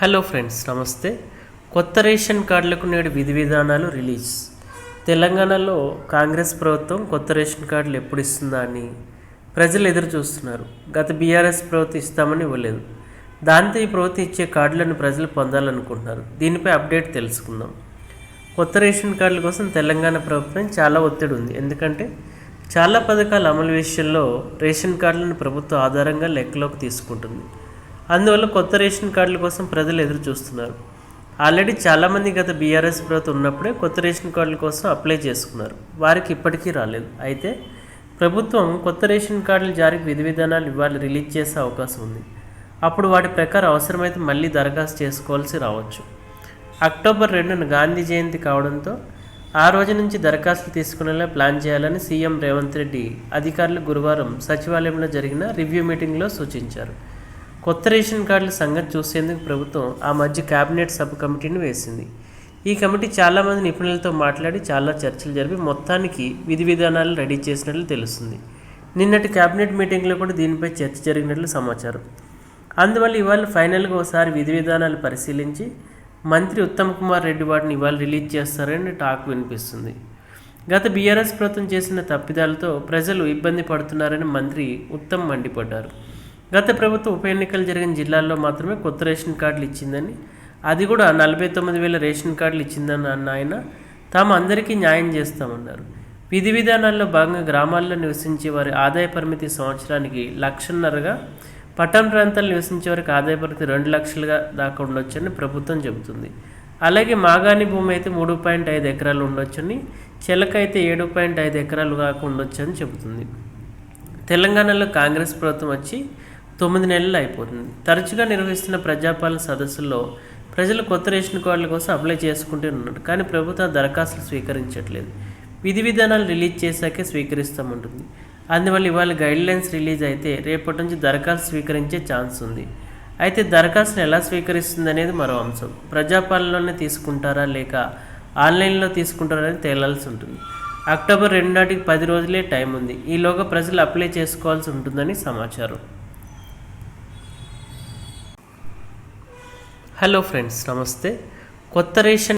Hello friends నమస్తే. కొత్త ration కార్డులకు నేడు విధి విధానాలు రిలీజ్. తెలంగాణలో కాంగ్రెస్ ప్రభుత్వం కొత్త రేషన్ కార్డులు ఎప్పుడు ఇస్తుందా అని ప్రజలు ఎదురు చూస్తున్నారు. గత బీఆర్ఎస్ ప్రభుత్వం ఇస్తామని ఇవ్వలేదు. దాంతో ఈ ప్రభుత్వం ఇచ్చే కార్డులను ప్రజలు పొందాలనుకుంటున్నారు. దీనిపై అప్డేట్ తెలుసుకుందాం. కొత్త రేషన్ కార్డుల కోసం తెలంగాణ ప్రభుత్వం చాలా ఒత్తిడి ఉంది. ఎందుకంటే చాలా పథకాల అమలు విషయంలో రేషన్ కార్డులను ప్రభుత్వం ఆధారంగా లెక్కలోకి తీసుకుంటుంది. అందువల్ల కొత్త రేషన్ కార్డుల కోసం ప్రజలు ఎదురు చూస్తున్నారు. ఆల్రెడీ చాలామంది గత బీఆర్ఎస్ ప్రభుత్వం ఉన్నప్పుడే కొత్త రేషన్ కార్డుల కోసం అప్లై చేసుకున్నారు. వారికి ఇప్పటికీ రాలేదు. అయితే ప్రభుత్వం కొత్త రేషన్ కార్డుల జారీకి విధి విధానాలు ఇవ్వాలి రిలీజ్ చేసే అవకాశం ఉంది. అప్పుడు వాటి ప్రకారం అవసరమైతే మళ్ళీ దరఖాస్తు చేసుకోవాల్సి రావచ్చు. అక్టోబర్ రెండున గాంధీ జయంతి కావడంతో ఆ రోజు నుంచి దరఖాస్తులు తీసుకునేలా ప్లాన్ చేయాలని సీఎం రేవంత్ రెడ్డి అధికారులు గురువారం సచివాలయంలో జరిగిన రివ్యూ మీటింగ్లో సూచించారు. కొత్త రేషన్ కార్డుల సంగతి చూసేందుకు ప్రభుత్వం ఆ మధ్య కేబినెట్ సబ్ కమిటీని వేసింది. ఈ కమిటీ చాలామంది నిపుణులతో మాట్లాడి చాలా చర్చలు జరిపి మొత్తానికి విధి విధానాలు రెడీ చేసినట్లు తెలుస్తుంది. నిన్నటి కేబినెట్ మీటింగ్లో కూడా దీనిపై చర్చ జరిగినట్లు సమాచారం. అందువల్ల ఇవాళ ఫైనల్గా ఒకసారి విధి విధానాలు పరిశీలించి మంత్రి ఉత్తమ్ కుమార్ రెడ్డి వాటిని ఇవాళ రిలీజ్ చేస్తారని టాక్ వినిపిస్తుంది. గత బీఆర్ఎస్ ప్రభుత్వం చేసిన తప్పిదాలతో ప్రజలు ఇబ్బంది పడుతున్నారని మంత్రి ఉత్తమ్ మండిపడ్డారు. గత ప్రభుత్వం ఉప ఎన్నికలు జరిగిన జిల్లాల్లో మాత్రమే కొత్త రేషన్ కార్డులు ఇచ్చిందని అది కూడా నలభై తొమ్మిది వేల రేషన్ కార్డులు ఇచ్చిందని అన్న ఆయన తాము అందరికీ న్యాయం చేస్తామన్నారు. విధి విధానాల్లో భాగంగా గ్రామాల్లో నివసించే వారి ఆదాయ పరిమితి సంవత్సరానికి లక్షన్నరగా పట్టణ ప్రాంతాల్లో నివసించే వారికి ఆదాయ పరిమితి రెండు లక్షలుగా దాకా ఉండొచ్చని ప్రభుత్వం చెబుతుంది. అలాగే మాగాణి భూమి అయితే మూడు పాయింట్ ఐదు ఎకరాలు ఉండొచ్చని చెలక అయితే ఏడు పాయింట్ ఐదు ఎకరాలు దాకా ఉండొచ్చని చెబుతుంది. తెలంగాణలో కాంగ్రెస్ ప్రభుత్వం వచ్చి తొమ్మిది నెలలు అయిపోతుంది. తరచుగా నిర్వహిస్తున్న ప్రజాపాలన సదస్సుల్లో ప్రజలు కొత్త రేషన్ కార్డుల కోసం అప్లై చేసుకుంటూ ఉన్నారు. కానీ ప్రభుత్వం దరఖాస్తులు స్వీకరించట్లేదు. విధి విధానాలు రిలీజ్ చేశాకే స్వీకరిస్తామంటుంది అందువల్ల ఇవాళ గైడ్లైన్స్ రిలీజ్ అయితే రేపటి నుంచి దరఖాస్తు స్వీకరించే ఛాన్స్ ఉంది. అయితే దరఖాస్తును ఎలా స్వీకరిస్తుంది అనేది మరో అంశం. ప్రజాపాలనలోనే తీసుకుంటారా లేక ఆన్లైన్లో తీసుకుంటారా అనేది తేలాల్సి ఉంటుంది. అక్టోబర్ రెండు నాటికి పది రోజులే టైం ఉంది. ఈలోగా ప్రజలు అప్లై చేసుకోవాల్సి ఉంటుందని సమాచారం. హలో ఫ్రెండ్స్ నమస్తే. కొత్త రేషన్